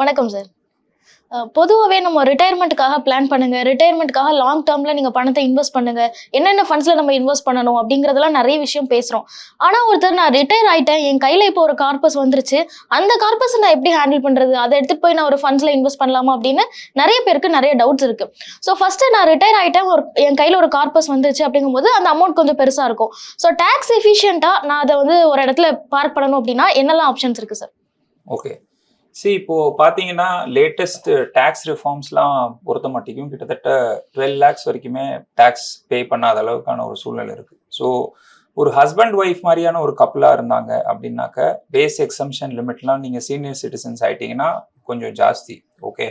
வணக்கம் சார். பொதுவாகவே நம்ம ரிட்டையர்மெண்ட்டுக்காக பிளான் பண்ணுங்க. ரிட்டையர்மெண்ட்டுக்காக லாங் டேர்ம்ல நீங்க பணத்தை இன்வெஸ்ட் பண்ணுங்க. என்னென்ன ஃபண்ட்ஸ்ல நம்ம இன்வெஸ்ட் பண்ணணும் அப்படிங்கிறதெல்லாம் நிறைய விஷயம் பேசுறோம். ஆனா ஒருத்தர் நான் ரிட்டையர் ஆயிட்டேன். என் கையில இப்போ ஒரு கார்பஸ் வந்துருச்சு. அந்த கார்பஸ் நான் எப்படி ஹேண்டில் பண்றது? அதை எடுத்துட்டு போய் நான் ஒரு ஃபண்ட்ஸ்ல இன்வெஸ்ட் பண்ணலாமா அப்படின்னு நிறைய பேருக்கு நிறைய டவுட்ஸ் இருக்கு. ஸோ ஃபர்ஸ்ட் நான் ரிட்டையர் ஆயிட்டேன். ஒரு என் கையில ஒரு கார்பஸ் வந்துருச்சு அப்படிங்கும்போது அந்த அமௌண்ட் கொஞ்சம் பெருசா இருக்கும். ஸோ டேக்ஸ் எஃபிஷியண்டா நான் அதை வந்து ஒரு இடத்துல பார்க் பண்ணணும் அப்படின்னா என்னெல்லாம் ஆப்ஷன்ஸ் இருக்கு சார் ஓகே சி இப்போ பார்த்தீங்கன்னா லேட்டஸ்ட் டேக்ஸ் ரிஃபார்ம்ஸ்லாம் பொறுத்த மாட்டேங்கும் கிட்டத்தட்ட டுவெல் லேக்ஸ் வரைக்குமே டேக்ஸ் பே பண்ணாத அளவுக்கான ஒரு சூழ்நிலை இருக்கு. ஸோ ஒரு ஹஸ்பண்ட் ஒய்ஃப் மாதிரியான ஒரு கப்பலாக இருந்தாங்க அப்படின்னாக்க பேஸ் எக்ஸம்ஷன் லிமிட்லாம் நீங்கள் சீனியர் சிட்டிசன்ஸ் ஆயிட்டீங்கன்னா கொஞ்சம் ஜாஸ்தி ஓகே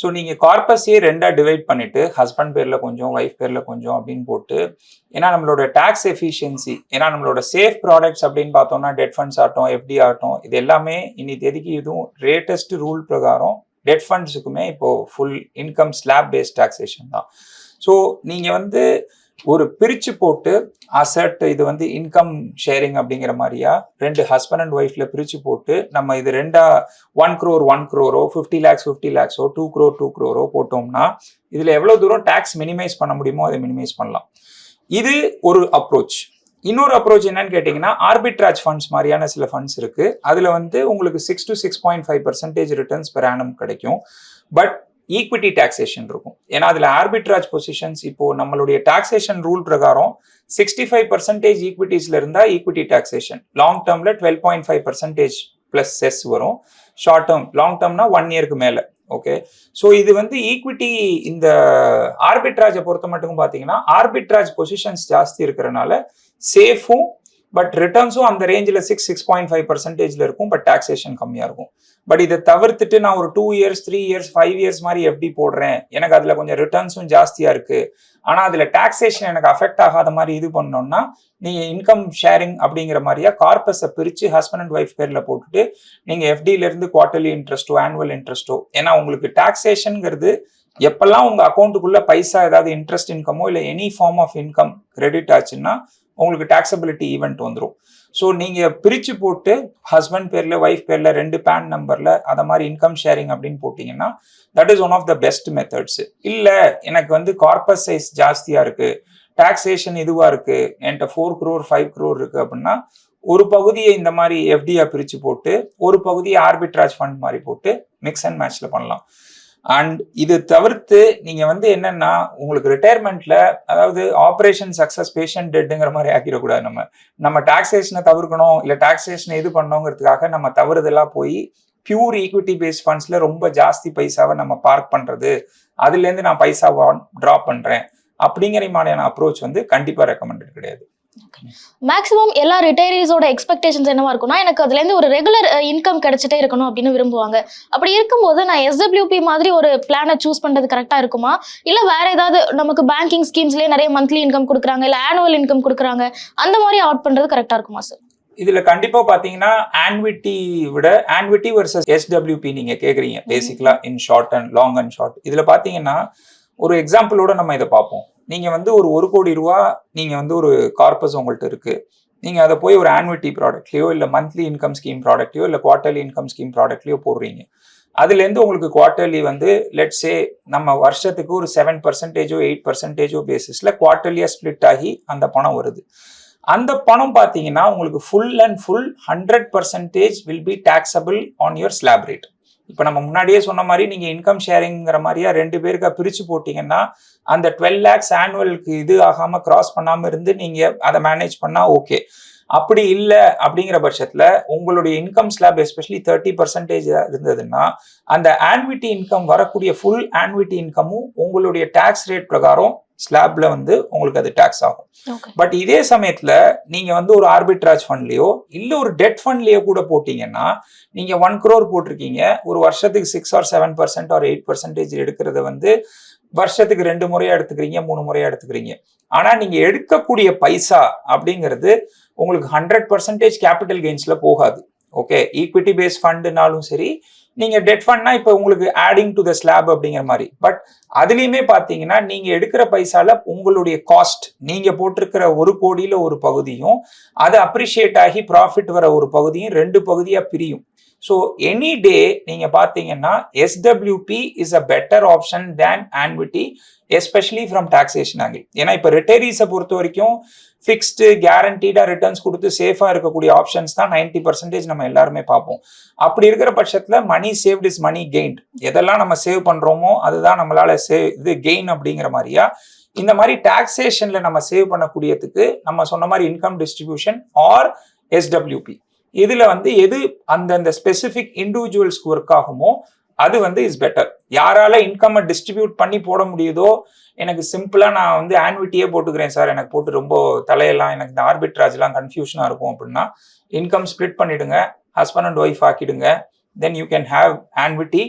ஸோ நீங்கள் கார்பஸையே ரெண்டாக டிவைட் பண்ணிவிட்டு ஹஸ்பண்ட் பேரில் கொஞ்சம் ஒய்ஃப் பேரில் கொஞ்சம் அப்படின்னு போட்டு ஏன்னா நம்மளோட டேக்ஸ் எஃபிஷியன்சி ஏன்னா நம்மளோட சேஃப் ப்ராடக்ட்ஸ் அப்படின்னு பார்த்தோம்னா டெட் ஃபண்ட்ஸ் ஆகட்டும் எஃப்டி ஆகட்டும் இது எல்லாமே இனி தேதிக்கு இதுவும் ரேட்டஸ்ட் ரூல் பிரகாரம் டெட் ஃபண்ட்ஸுக்குமே இப்போது full income slab based taxation தான். ஸோ நீங்கள் வந்து ஒரு பிரிச்சு போட்டு அசட் இது வந்து இன்கம் ஷேரிங் அப்படிங்கிற மாதிரியா? ரெண்டு ஹஸ்பண்ட் அண்ட் ஒய்ஃப்ல பிரிச்சு போட்டு நம்ம இது ரெண்டா ஒன் க்ரோர் ஒன் க்ரோரோ ஃபிஃப்டி லேக்ஸ் ஃபிஃப்டி லேக்ஸோ டூ க்ரோர் டூ க்ரோரோ போட்டோம்னா இதுல எவ்வளவு தூரம் டேக்ஸ் மினிமைஸ் பண்ண முடியுமோ அதை மினிமைஸ் பண்ணலாம். இது ஒரு அப்ரோச் இன்னொரு அப்ரோச் என்னன்னு கேட்டிங்கன்னா ஆர்பிட்ராஜ் ஃபண்ட்ஸ் மாதிரியான சில ஃபண்ட்ஸ் இருக்குது அதில் வந்து உங்களுக்கு six to six point five percentage returns per annum கிடைக்கும். பட் ஈக்விட்டி டாக்ஸேஷன் இருக்கும். ஏன்னா அதில் ஆர்பிட்ராஜ் பொசிஷன்ஸ் இப்போ நம்மளுடைய டாக்ஸேஷன் ரூல் பிரகாரம் சிக்ஸ்டி ஃபைவ் பர்சன்டேஜ் ஈக்விட்டிஸ்ல இருந்தால் ஈக்விட்டி டாக்ஸேஷன் லாங் டேர்மில் twelve point five percentage plus cess வரும். ஷார்ட் டேர்ம் லாங் டேர்ம்னா ஒன் இயருக்கு மேலே. ஓகே ஸோ இது வந்து ஈக்விட்டி இந்த ஆர்பிட்ராஜை பொறுத்த மட்டும் பார்த்தீங்கன்னா ஆர்பிட்ராஜ் பொசிஷன்ஸ் ஜாஸ்தி இருக்கிறனால சேஃபும் பட் ரிட்டர்ன்ஸும் அந்த ரேஞ்சில் சிக்ஸ் சிக்ஸ் பாயிண்ட் ஃபைவ் பர்சன்டேஜில் இருக்கும் பட் டாக்ஸேஷன் கம்மியாக இருக்கும். பட் இதை தவிர்த்துட்டு நான் ஒரு two years three years five years மாதிரி எப்படி போடுறேன். எனக்கு அதில் கொஞ்சம் ரிட்டர்ன்ஸும் ஜாஸ்தியாக இருக்கு. ஆனால் அதில் டாக்ஸேஷன் எனக்கு அஃபெக்ட் ஆகாத மாதிரி இது பண்ணோம்னா நீங்கள் இன்கம் ஷேரிங் அப்படிங்கிற மாதிரியா கார்பஸை பிரித்து ஹஸ்பண்ட் அண்ட் ஒய்ஃப் பேரில் போட்டுட்டு நீங்கள் எஃப்டியிலேருந்து குவார்டர்லி இன்ட்ரெஸ்ட்டோ ஆனுவல் இன்ட்ரெஸ்ட்டோ ஏன்னா உங்களுக்கு டாக்ஸேஷனுங்கிறது எப்பெல்லாம் உங்கள் அக்கௌண்ட்டுக்குள்ளே பைசா ஏதாவது இன்ட்ரெஸ்ட் இன்கமோ இல்லை any form of income credit ஆச்சுன்னா உங்களுக்கு டாக்ஸபிலிட்டி ஈவெண்ட் வந்துடும் ஸோ நீங்கள் பிரித்து போட்டு ஹஸ்பண்ட் பேரில் ஒய்ஃப் பேரில் ரெண்டு பேன் நம்பரில் அதை மாதிரி இன்கம் ஷேரிங் அப்படின்னு போட்டிங்கன்னா that is one of the best methods இல்லை எனக்கு வந்து கார்பஸ் சைஸ் ஜாஸ்தியாக இருக்குது டாக்ஸேஷன் இதுவாக இருக்குது என்கிட்ட ஃபோர் க்ரோர் ஃபைவ் க்ரோர் இருக்குது அப்படின்னா ஒரு பகுதியை இந்த மாதிரி எஃப்டியா பிரித்து போட்டு ஒரு பகுதியை ஆர்பிட்ராஜ் ஃபண்ட் மாதிரி போட்டு மிக்ஸ் அண்ட் மேட்ச்சில் பண்ணலாம். அண்ட் இது தவிர்த்து நீங்க வந்து என்னன்னா உங்களுக்கு ரிட்டையர்மெண்ட்ல அதாவது ஆப்ரேஷன் சக்சஸ் பேஷண்ட் டெட்டுங்கிற மாதிரி ஆக்கிடக்கூடாது நம்ம. நம்ம டாக்ஸேஷனை தவிர்க்கணும் இல்ல டாக்ஸேஷனை இது பண்ணோங்கிறதுக்காக நம்ம தவறுதலா போய் பியூர் ஈக்விட்டி பேஸ்ட் ஃபண்ட்ஸ்ல ரொம்ப ஜாஸ்தி பைசாவை நம்ம பார்க் பண்றது. அதுலேருந்து நான் பைசா ட்ரா பண்றேன். அப்படிங்கிற மாதிரியான அப்ரோச் வந்து கண்டிப்பா ரெக்கமெண்டட் கிடையாது. மேக்ஸிமம் எல்லா ரிட்டையரிஸோட எக்ஸ்பெக்டேஷன்ஸ் என்னவா இருக்கும்னா எனக்கு அதுலேருந்து ஒரு ரெகுலர் இன்கம் கிடைச்சிட்டே இருக்கணும் அப்படின்னு விரும்புவாங்க. அப்படி இருக்கும்போது நான் எஸ்டபிள்யூபி மாதிரி ஒரு பிளானை சூஸ் பண்றது கரெக்டா இருக்குமா? இல்ல வேற ஏதாவது நமக்கு பேங்கிங் ஸ்கீம்ஸ்லயே நிறைய மந்த்லி இன்கம் கொடுக்குறாங்க இல்ல ஆனுவல் இன்கம் கொடுக்குறாங்க அந்த மாதிரி ஆட் பண்றது கரெக்டா இருக்குமா சார் இதுல கண்டிப்பா பாத்தீங்கன்னா ஆன்விட்டி விட ஆன்விட்டி வர்சஸ் எஸ்டபிள்யூபி நீங்க கேக்குறீங்க basically in short and long and short இதுல பாத்தீங்கன்னா ஒரு எக்ஸாம்பிளோட நம்ம இதை பார்ப்போம். நீங்கள் வந்து ஒரு ஒரு கோடி ரூபா நீங்கள் வந்து ஒரு கார்பஸ் உங்கள்கிட்ட இருக்குது நீங்கள் அதை போய் ஒரு ஆன்விட்டி ப்ராடக்ட்லயோ இல்லை மந்த்லி இன்கம் ஸ்கீம் ப்ராடக்ட்லையோ இல்லை குவார்ட்டர்லி இன்கம் ஸ்கீம் ப்ராடக்ட்லயோ போடுறீங்க. அதுலேருந்து உங்களுக்கு குவார்ட்டர்லி வந்து லெட்ஸே நம்ம வருஷத்துக்கு ஒரு செவன் பர்சன்டேஜோ எயிட் பர்சன்டேஜோ பேசிஸில் குவார்ட்டர்லியாக ஸ்ப்ளிட் ஆகி அந்த பணம் வருது. அந்த பணம் பார்த்தீங்கன்னா உங்களுக்கு full and full hundred percentage will be taxable on your slab rate இப்போ நம்ம முன்னாடியே சொன்ன மாதிரி நீங்கள் இன்கம் ஷேரிங்கிற மாதிரியா ரெண்டு பேருக்கு பிரித்து போட்டிங்கன்னா அந்த டுவெல் லேக்ஸ் ஆனுவலுக்கு இது ஆகாமல் கிராஸ் பண்ணாமல் இருந்து நீங்கள் அதை மேனேஜ் பண்ணால் ஓகே அப்படி இல்லை அப்படிங்கிற பட்சத்தில் உங்களுடைய income slab especially thirty percentage இருந்ததுன்னா அந்த ஆன்விட்டி இன்கம் வரக்கூடிய ஃபுல் ஆன்விட்டி இன்கமும் உங்களுடைய டேக்ஸ் ரேட் பிரகாரம் ஸ்லாப்ல வந்து உங்களுக்கு அது டேக்ஸ் ஆகும். பட் இதே சமயத்துல நீங்க வந்து ஒரு ஆர்பிட்ராஜ் ஃபண்ட்லயோ இல்ல ஒரு டெட் ஃபண்ட்லயோ கூட போட்டீங்கன்னா நீங்க ஒன் crore போட்டிருக்கீங்க. ஒரு வருஷத்துக்கு six or seven percent or eight percentage எடுக்கிறத வந்து வருஷத்துக்கு ரெண்டு முறையா எடுத்துக்கிறீங்க மூணு முறையா எடுத்துக்கிறீங்க. ஆனா நீங்க எடுக்கக்கூடிய பைசா அப்படிங்கிறது உங்களுக்கு ஹண்ட்ரட் பர்சன்டேஜ் கேபிட்டல் கெயின்ஸ்ல போகாது. ஓகே ஈக்விட்டி பேஸ் ஃபண்டுனாலும் சரி நீங்க டெட் ஃபண்ட்னா இப்போ உங்களுக்கு ஆடிங் டு த ஸ்லாப் அப்படிங்கிற மாதிரி. பட் அதுலயுமே பாத்தீங்கன்னா நீங்க எடுக்கிற பைசால உங்களுடைய காஸ்ட் நீங்க போட்டிருக்கிற ஒரு கோடியில ஒரு பகுதியும் அது அப்ரிஷியேட் ஆகி ப்ராஃபிட் வர ஒரு பகுதியும் ரெண்டு பகுதியா பிரியும். ஸோ எனி டே நீங்க பாத்தீங்கன்னா SWP is a better option than annuity especially from taxation angle ஏன்னா இப்போ ரிட்டைரீஸை பொறுத்த வரைக்கும் ஃபிக்ஸ்டு கேரண்டீடா ரிட்டர்ன்ஸ் கொடுத்து சேஃபாக இருக்கக்கூடிய ஆப்ஷன்ஸ் தான் நைன்டி பர்சன்டேஜ் நம்ம எல்லாருமே பார்ப்போம். அப்படி இருக்கிற பட்சத்தில் money saved is money gained எதெல்லாம் நம்ம சேவ் பண்ணுறோமோ அதுதான் நம்மளால சேவ் இது கெயின் அப்படிங்கிற மாதிரியா? இந்த மாதிரி டாக்ஸேஷன்ல நம்ம சேவ் பண்ணக்கூடியதுக்கு நம்ம சொன்ன மாதிரி இன்கம் டிஸ்ட்ரிபியூஷன் ஆர் எஸ்டபிள்யூபி இதுல வந்து எது அந்தந்த ஸ்பெசிபிக் இண்டிவிஜுவல்ஸ்க்கு ஒர்க் ஆகுமோ அது வந்து இஸ் பெட்டர் யாரால இன்கம்மை டிஸ்ட்ரிபியூட் பண்ணி போட முடியுதோ எனக்கு சிம்பிளா நான் வந்து ஆன்விட்டியே போட்டுக்கிறேன் சார். எனக்கு போட்டு ரொம்ப தலையெல்லாம் எனக்கு இந்த ஆர்பிட்ராஜ்லாம் கன்ஃபியூஷனா இருக்கும் அப்படின்னா இன்கம் ஸ்ப்ளிட் பண்ணிடுங்க. Husband and wife ஆக்கிடுங்க. Then you can have annuity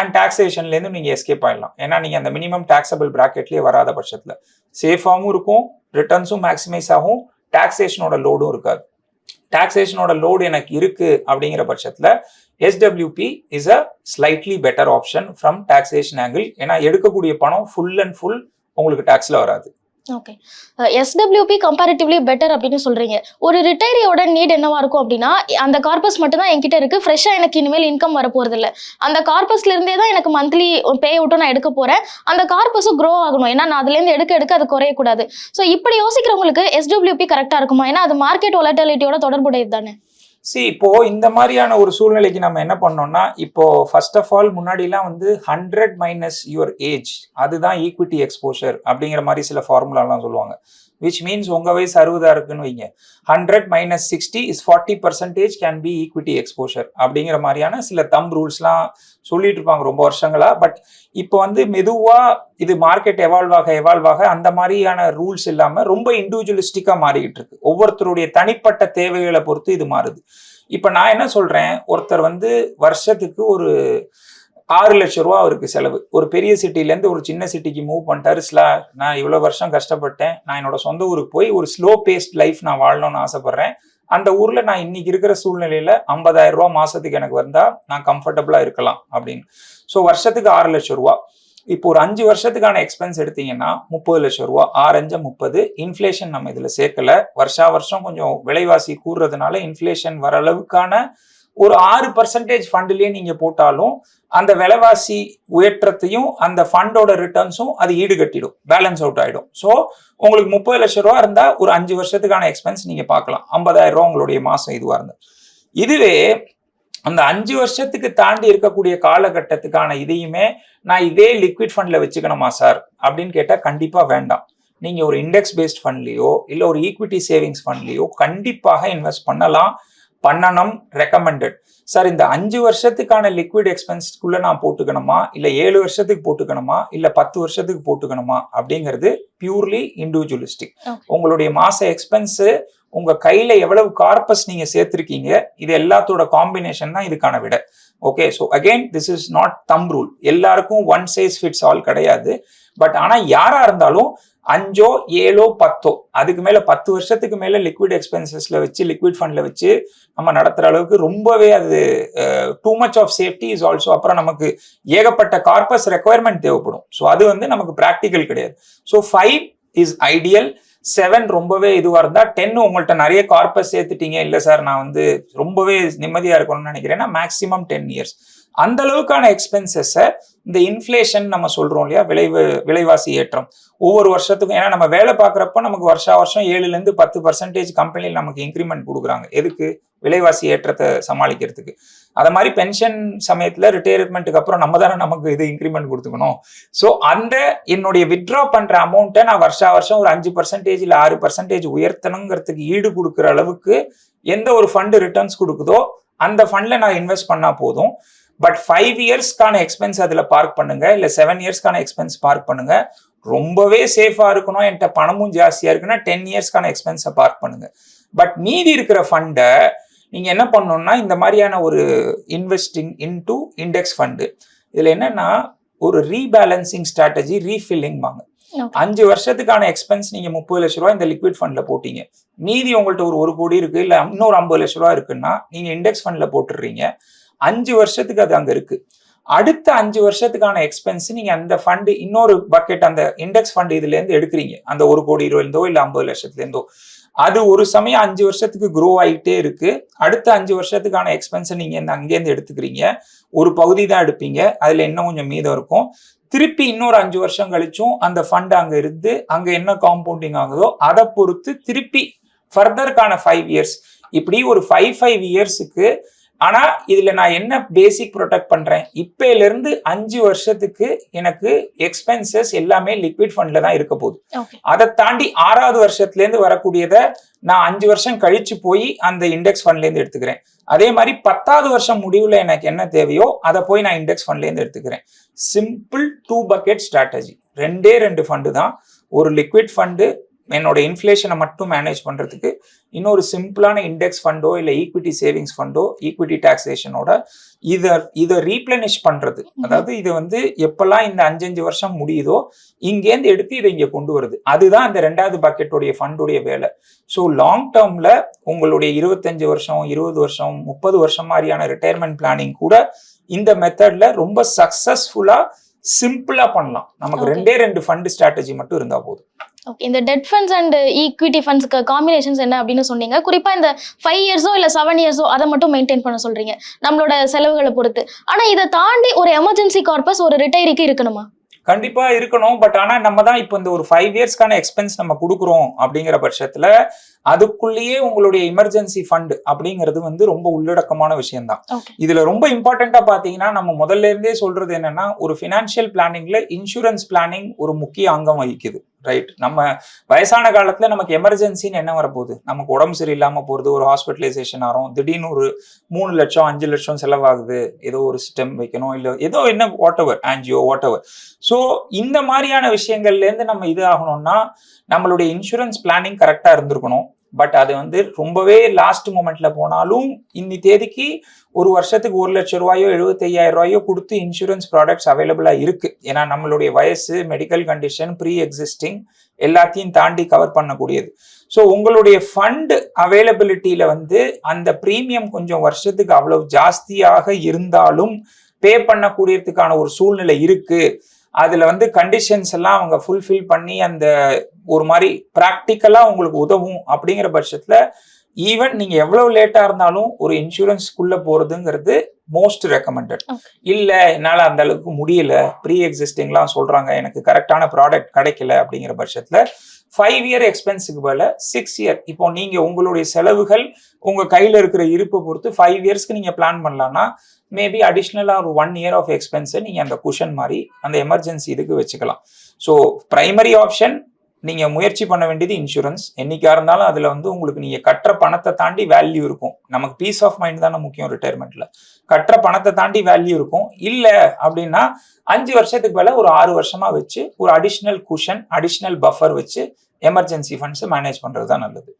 and டாக்ஸேஷன்லேருந்து நீங்கள் எஸ்கேப் ஆயிடலாம். ஏன்னா நீங்கள் அந்த மினிமம் டாக்ஸபிள் ப்ராக்கெட்லேயே வராத பட்சத்தில். சேஃபாகவும் இருக்கும் ரிட்டர்ன்ஸும் மேக்ஸிமைஸ் ஆகும் டாக்ஸேஷனோட லோடும் இருக்காது. டாக்ஸேஷனோட லோடு எனக்கு இருக்குது அப்படிங்கிற பட்சத்தில் SWP is a slightly better option from taxation angle ஏன்னா எடுக்கக்கூடிய பணம் ஃபுல் அண்ட் ஃபுல் உங்களுக்கு டாக்ஸில் வராது. ஓகே எஸ்டபிள்யூபி கம்பேரிட்டிவ்லி பெட்டர் அப்படின்னு சொல்கிறீங்க ஒரு ரிட்டையரியோட நீட் என்னவா இருக்கும் அப்படின்னா அந்த கார்பஸ் மட்டும் தான் என்கிட்ட இருக்குது ஃப்ரெஷ்ஷாக எனக்கு இனிமேல் இன்கம் வர போறது அந்த கார்பஸ்ல இருந்தே தான் எனக்கு மந்த்லி பே அவுட்டும் நான் எடுக்க போகிறேன் அந்த கார்பஸும் க்ரோ ஆகணும். ஏன்னா நான் அதுலேருந்து எடுக்க எடுக்க அது குறையக்கூடாது. ஸோ இப்படி யோசிக்கிறவங்களுக்கு எஸ்டபிள்யூபி கரெக்டாக இருக்குமா? ஏன்னா அது மார்க்கெட் ஒலட்டிலிட்டியோட தொடர்புடையது தானே. சி இப்போ இந்த மாதிரியான ஒரு சூழ்நிலைக்கு நம்ம என்ன பண்ணோம்னா இப்போ ஃபர்ஸ்ட் ஆஃப் ஆல் முன்னாடிலாம் வந்து ஹண்ட்ரட் மைனஸ் யுவர் ஏஜ் அதுதான் ஈக்விட்டி எக்ஸ்போஷர் அப்படிங்கிற மாதிரி சில ஃபார்முலாலாம் சொல்லுவாங்க. விச் மீன்ஸ் உங்க வயசு அறுபதா இருக்குன்னு வைங்க. Hundred minus sixty is forty percentage can be equity exposure அப்படிங்கிற மாதிரியான சில தம் ரூல்ஸ்லாம் சொல்லிட்டு இருப்பாங்க ரொம்ப வருஷங்களா. பட் இப்போ வந்து மெதுவா இது மார்க்கெட் எவால்வ் ஆக எவால்வ் ஆக அந்த மாதிரியான ரூல்ஸ் இல்லாம ரொம்ப இண்டிவிஜுவலிஸ்டிக்கா மாறிக்கிட்டு இருக்கு. ஒவ்வொருத்தருடைய தனிப்பட்ட தேவைகளை பொறுத்து இது மாறுது. இப்போ நான் என்ன சொல்றேன்? ஒருத்தர் வந்து வருஷத்துக்கு ஒரு ஆறு லட்ச ரூபா அவருக்கு செலவு. ஒரு பெரிய சிட்டிலேருந்து ஒரு சின்ன சிட்டிக்கு மூவ் பண்ணிட்டாரு. ஸ்லா நான் இவ்வளோ வருஷம் கஷ்டப்பட்டேன். நான் என்னோட சொந்த ஊருக்கு போய் ஒரு ஸ்லோ பேஸ்ட் லைஃப் நான் வாழணும்னு ஆசைப்படுறேன். அந்த ஊர்ல நான் இன்னைக்கு இருக்கிற சூழ்நிலையில ஐம்பதாயிரம் ரூபா மாசத்துக்கு எனக்கு வந்தா நான் கம்ஃபர்டபுளா இருக்கலாம் அப்படின்னு. ஸோ வருஷத்துக்கு ஆறு லட்சம் ரூபா. இப்போ ஒரு அஞ்சு வருஷத்துக்கான எக்ஸ்பென்ஸ் எடுத்தீங்கன்னா முப்பது லட்சம் ரூபா. ஆறு அஞ்சு முப்பது. இன்ஃப்ளேஷன் நம்ம இதுல சேர்க்கல. வருஷா வருஷம் கொஞ்சம் விலைவாசி கூடுறதுனால இன்ஃப்ளேஷன் வர அளவுக்கான ஒரு ஆறு பர்சன்டேஜ் ஃபண்ட்லேயே நீங்க போட்டாலும் அந்த விலைவாசி உயற்றத்தையும் அந்த ஃபண்டோட ரிட்டர்ன்ஸும் அது ஈடுகட்டிடும். பேலன்ஸ் அவுட் ஆகிடும் ஸோ உங்களுக்கு முப்பது லட்ச ரூபா இருந்தால் ஒரு அஞ்சு வருஷத்துக்கான எக்ஸ்பென்ஸ் நீங்கள் பார்க்கலாம். ஐம்பதாயிரம் ரூபா உங்களுடைய மாதம் இதுவாக இருந்தது இதுவே அந்த அஞ்சு வருஷத்துக்கு தாண்டி இருக்கக்கூடிய காலகட்டத்துக்கான இதையுமே நான் இதே லிக்விட் ஃபண்ட்ல வச்சுக்கணுமா சார்? அப்படின்னு கேட்டால் கண்டிப்பாக வேண்டாம். நீங்கள் ஒரு இண்டெக்ஸ் பேஸ்ட் ஃபண்ட்லேயோ இல்லை ஒரு ஈக்விட்டி சேவிங்ஸ் ஃபண்ட்லேயோ கண்டிப்பாக இன்வெஸ்ட் பண்ணலாம். பண்ணணும் ரெக்கமெண்டட் சார் இந்த அஞ்சு வருஷத்துக்கான லிக்விட் எக்ஸ்பென்ஸ்க்குள்ள நான் போட்டுக்கணுமா? இல்ல ஏழு வருஷத்துக்கு போட்டுக்கணுமா? இல்ல பத்து வருஷத்துக்கு போட்டுக்கணுமா? அப்படிங்கிறது பியூர்லி இண்டிவிஜுவலிஸ்டிக். உங்களுடைய மாச எக்ஸ்பென்ஸ் உங்க கையில எவ்வளவு கார்பஸ் நீங்க சேர்த்திருக்கீங்க இது எல்லாத்தோட காம்பினேஷன் தான் இதுக்கான விட. Okay so again this is not thumb rule எல்லாருக்கும் ஒன் சைஸ் ஃபிட்ஸ் ஆல் கிடையாது. பட் ஆனா யாரா இருந்தாலும் அஞ்சோ ஏழோ பத்தோ. அதுக்கு மேல பத்து வருஷத்துக்கு மேல லிக்விட் எக்ஸ்பென்சஸ்ல வச்சு லிக்விட் ஃபண்ட்ல வச்சு நம்ம நடத்துற அளவுக்கு ரொம்பவே அது too much of safety is also அப்புறம் நமக்கு ஏகப்பட்ட கார்பஸ் ரெக்குவயர்மெண்ட் தேவைப்படும். ஸோ அது வந்து நமக்கு ப்ராக்டிக்கல் கிடையாது. So five is ideal seven ரொம்பவே இதுவாக இருந்தால் டென் உங்கள்கிட்ட நிறைய கார்பஸ் சேர்த்துட்டீங்க. இல்ல சார் நான் வந்து ரொம்பவே நிம்மதியா இருக்கணும்னு நினைக்கிறேன்னா மேக்ஸிமம் டென் இயர்ஸ் அந்த அளவுக்கான எக்ஸ்பென்சஸை இந்த இன்ஃப்ளேஷன் நம்ம சொல்றோம் இல்லையா? விளைவு விலைவாசி ஏற்றம். ஒவ்வொரு வருஷத்துக்கும் ஏன்னா நம்ம வேலை பார்க்குறப்ப நமக்கு வருஷா வருஷம் ஏழுல இருந்து பத்து பர்சன்டேஜ் கம்பெனியில் நமக்கு இன்க்ரிமெண்ட் கொடுக்குறாங்க. எதுக்கு? விலைவாசி ஏற்றத்தை சமாளிக்கிறதுக்கு. அதை மாதிரி பென்ஷன் சமயத்துல ரிட்டையர்மெண்ட்டுக்கு அப்புறம் நம்ம தானே நமக்கு இது இன்க்ரிமெண்ட் கொடுத்துக்கணும். ஸோ அந்த என்னுடைய வித்ட்ரா பண்ற அமௌண்ட்டை நான் வருஷா வருஷம் ஒரு அஞ்சு பர்சன்டேஜ் இல்லை ஆறு பர்சன்டேஜ் உயர்த்தணுங்கிறதுக்கு ஈடு கொடுக்குற அளவுக்கு எந்த ஒரு ஃபண்டு ரிட்டர்ன்ஸ் கொடுக்குதோ அந்த ஃபண்ட்ல நான் இன்வெஸ்ட் பண்ணால் போதும். பட் ஃபைவ் இயர்ஸ்க்கான எக்ஸ்பென்ஸ் அதுல பார்க் பண்ணுங்க. இல்ல செவன் இயர்ஸ்க்கான எக்ஸ்பென்ஸ் பார்க் பண்ணுங்க. ரொம்பவே சேஃபா இருக்கணும். என்கிட்ட பணமும் ஜாஸ்தியா இருக்குன்னா டென் இயர்ஸ்க்கான எக்ஸ்பென்ஸை பார்க் பண்ணுங்க. பட் மீதி இருக்கிற ஃபண்டை நீங்க என்ன பண்ணணும்னா இந்த மாதிரியான ஒரு இன்வெஸ்டிங் இன்டு இண்டெக்ஸ் ஃபண்டு இதுல என்னன்னா ஒரு ரீபேலன்சிங் ஸ்ட்ராட்டஜி ரீஃபில்லிங் வாங்க. அஞ்சு வருஷத்துக்கான எக்ஸ்பென்ஸ் நீங்க முப்பது லட்ச ரூபா இந்த லிக்விட் ஃபண்ட்ல போட்டீங்க. மீதி உங்கள்ட்ட ஒரு ஒரு கோடி இருக்கு. இல்ல இன்னொரு ஐம்பது லட்ச ரூபா இருக்குன்னா நீங்க இண்டெக்ஸ் ஃபண்ட்ல போட்டுடுறீங்க. அஞ்சு வருஷத்துக்கு அது அங்க இருக்கு. அடுத்த அஞ்சு வருஷத்துக்கான எக்ஸ்பென்ஸ் நீங்க அந்த ஃபண்டு இன்னொரு பக்கெட் அந்த இண்டெக்ஸ் ஃபண்ட் இதுல இருந்து எடுக்கிறீங்க. அந்த ஒரு கோடி ரூபாயிலிருந்தோ இல்ல ஐம்பது லட்சத்துல இருந்தோ அது ஒரு சமயம் அஞ்சு வருஷத்துக்கு குரோ ஆகிட்டே இருக்கு. அடுத்த அஞ்சு வருஷத்துக்கான எக்ஸ்பென்ஸை நீங்க அங்கேருந்து எடுத்துக்கிறீங்க. ஒரு பகுதி தான் எடுப்பீங்க. அதுல இன்னும் கொஞ்சம் மீதம் இருக்கும். திருப்பி இன்னொரு அஞ்சு வருஷம் கழிச்சும் அந்த ஃபண்ட் அங்க இருந்து அங்க என்ன காம்பவுண்டிங் ஆகுதோ அதை பொறுத்து திருப்பி ஃபர்தருக்கான ஃபைவ் இயர்ஸ் இப்படி ஒரு ஃபைவ் ஃபைவ் இயர்ஸுக்கு ஆனா இதுல நான் என்ன பேசிக் ப்ரொடெக்ட் பண்றேன்? இப்பையில இருந்து அஞ்சு வருஷத்துக்கு எனக்கு எக்ஸ்பென்சஸ் எல்லாமே லிக்விட் ஃபண்ட்ல தான் இருக்க போகுது. அதை தாண்டி ஆறாவது வருஷத்துல இருந்து வரக்கூடியதை நான் அஞ்சு வருஷம் கழிச்சு போய் அந்த இண்டெக்ஸ் ஃபண்ட்ல இருந்து எடுத்துக்கிறேன். அதே மாதிரி பத்தாவது வருஷம் முடிவுல எனக்கு என்ன தேவையோ அதை போய் நான் இண்டெக்ஸ் ஃபண்ட்ல இருந்து எடுத்துக்கிறேன். சிம்பிள் டூ பக்கெட் ஸ்ட்ராட்டஜி ரெண்டே ரெண்டு ஃபண்டு தான். ஒரு லிக்விட் ஃபண்டு என்னோட இன்ஃப்ளேஷனை மட்டும் மேனேஜ் பண்றதுக்கு இன்னொரு சிம்பிளான இண்டெக்ஸ் ஃபண்டோ இல்லை ஈக்விட்டி சேவிங்ஸ் ஃபண்டோ ஈக்விட்டி டாக்ஸேஷனோட இதை இதை ரீப்ளனிஷ் பண்றது. அதாவது இது வந்து எப்பெல்லாம் இந்த அஞ்சஞ்சு வருஷம் முடியுதோ இங்கேருந்து எடுத்து இதை இங்கே கொண்டு வருது. அதுதான் அந்த ரெண்டாவது பக்கெட்டுடைய ஃபண்டுடைய வேலை. ஸோ லாங் டேர்ம்ல உங்களுடைய இருபத்தஞ்சு வருஷம் இருபது வருஷம் முப்பது வருஷம் மாதிரியான ரிட்டையர்மெண்ட் பிளானிங் கூட இந்த மெத்தட்ல ரொம்ப சக்சஸ்ஃபுல்லா சிம்பிளா பண்ணலாம். நமக்கு. ரெண்டே ரெண்டு ஃபண்ட் ஸ்ட்ராட்டஜி மட்டும் இருந்தா போதும். ஓகே இந்த டெட் ஃபண்ட்ஸ் அண்ட் ஈக்விட்டி ஃபண்ட்ஸ்க்கு காம்பினேஷன்ஸ் என்ன அப்படின்னு சொன்னீங்க? குறிப்பாக இந்த ஃபைவ் இயர்ஸோ இல்ல செவன் இயர்ஸோ அதை மட்டும் மெயின்டைன் பண்ண சொல்றீங்க நம்மளோட செலவுகளை பொறுத்து. ஆனா இதை தாண்டி ஒரு எமர்ஜென்சி கார்பஸ் ஒரு ரிட்டையரிக்கு இருக்கணுமா? கண்டிப்பா இருக்கணும் பட் ஆனா நம்ம தான் இப்போ இந்த ஒரு ஃபைவ் இயர்ஸ்க்கான எக்ஸ்பென்ஸ் நம்ம கொடுக்குறோம் அப்படிங்கிற பட்சத்துல அதுக்குள்ளேயே உங்களுடைய எமர்ஜென்சி ஃபண்ட் அப்படிங்கிறது வந்து ரொம்ப உள்ளடக்கமான விஷயம்தான். இதுல ரொம்ப இம்பார்ட்டண்டா பாத்தீங்கன்னா நம்ம முதல்ல இருந்தே சொல்றது என்னன்னா ஒரு ஃபினான்ஷியல் பிளானிங்ல இன்சூரன்ஸ் பிளானிங் ஒரு முக்கிய அங்கம் வகிக்குது ரைட் நம்ம வயசான காலத்துல நமக்கு எமர்ஜென்சின்னு என்ன வரப்போகுது? நமக்கு உடம்பு சரியில்லாம போறது ஒரு ஹாஸ்பிட்டலைசேஷன் ஆகும் திடீர்னு ஒரு மூணு லட்சம் அஞ்சு லட்சம் செலவாகுது ஏதோ ஒரு ஸ்டெம் வைக்கணும் இல்ல ஏதோ என்ன வாட் எவர் ஆன்ஜியோ வாட் எவர் ஸோ இந்த மாதிரியான விஷயங்கள்ல இருந்து நம்ம இது ஆகணும்னா நம்மளுடைய இன்சூரன்ஸ் பிளானிங் கரெக்டா இருந்திருக்கணும். பட் அது வந்து ரொம்பவே லாஸ்ட் மூமெண்ட்ல போனாலும் இன்னி தேதிக்கு ஒரு வருஷத்துக்கு ஒரு லட்ச ரூபாயோ எழுபத்தையாயிரம் ரூபாயோ கொடுத்து இன்சூரன்ஸ் ப்ராடக்ட்ஸ் அவைலபிளா இருக்கு. ஏன்னா நம்மளுடைய வயசு மெடிக்கல் கண்டிஷன் ப்ரீ எக்ஸிஸ்டிங் எல்லாத்தையும் தாண்டி கவர் பண்ணக்கூடியது. ஸோ உங்களுடைய ஃபண்ட் அவைலபிலிட்டியில வந்து அந்த ப்ரீமியம் கொஞ்சம் வருஷத்துக்கு அவ்வளவு ஜாஸ்தியாக இருந்தாலும் பே பண்ணக்கூடியதுக்கான ஒரு சூழ்நிலை இருக்குது அதுல வந்து கண்டிஷன்ஸ் எல்லாம் அவங்க ஃபுல்ஃபில் பண்ணி அந்த ஒரு மாதிரி ப்ராக்டிக்கலாக உங்களுக்கு உதவும் அப்படிங்கிற பட்சத்துல ஈவன் நீங்க எவ்வளவு லேட்டா இருந்தாலும் ஒரு இன்சூரன்ஸ்க்குள்ள போறதுங்கிறது மோஸ்ட் ரெக்கமெண்டட். இல்ல என்னால அந்த அளவுக்கு முடியல ப்ரீ எக்ஸிஸ்டிங்லாம் சொல்றாங்க எனக்கு கரெக்டான ப்ராடக்ட் கிடைக்கல அப்படிங்கிற பட்சத்துல ஃபைவ் இயர் எக்ஸ்பென்ஸுக்கு பதில சிக்ஸ் இயர் இப்போ நீங்க உங்களுடைய செலவுகள் உங்க கையில இருக்கிற இருப்பை பொறுத்து ஃபைவ் இயர்ஸ்க்கு நீங்க பிளான் பண்ணலாம்னா மேபி அடிஷ்னலாக ஒரு ஒன் இயர் ஆஃப் எக்ஸ்பென்ஸை நீங்கள் அந்த குஷன் மாதிரி அந்த எமர்ஜென்சி இதுக்கு வச்சுக்கலாம். ஸோ பிரைமரி ஆப்ஷன் நீங்கள் முயற்சி பண்ண வேண்டியது இன்சூரன்ஸ் என்றைக்காக இருந்தாலும் அதில் வந்து உங்களுக்கு நீங்கள் கட்டுற பணத்தை தாண்டி வேல்யூ இருக்கும். நமக்கு பீஸ் ஆஃப் மைண்ட் தானே முக்கியம் ரிட்டையர்மெண்ட்டில் கட்டுற பணத்தை தாண்டி வேல்யூ இருக்கும். இல்லை அப்படின்னா அஞ்சு வருஷத்துக்கு மேலே ஒரு ஆறு வருஷமாக வச்சு ஒரு அடிஷ்னல் குஷன் அடிஷ்னல் பஃபர் வச்சு எமர்ஜென்சி ஃபண்ட்ஸை மேனேஜ் பண்ணுறது தான் நல்லது.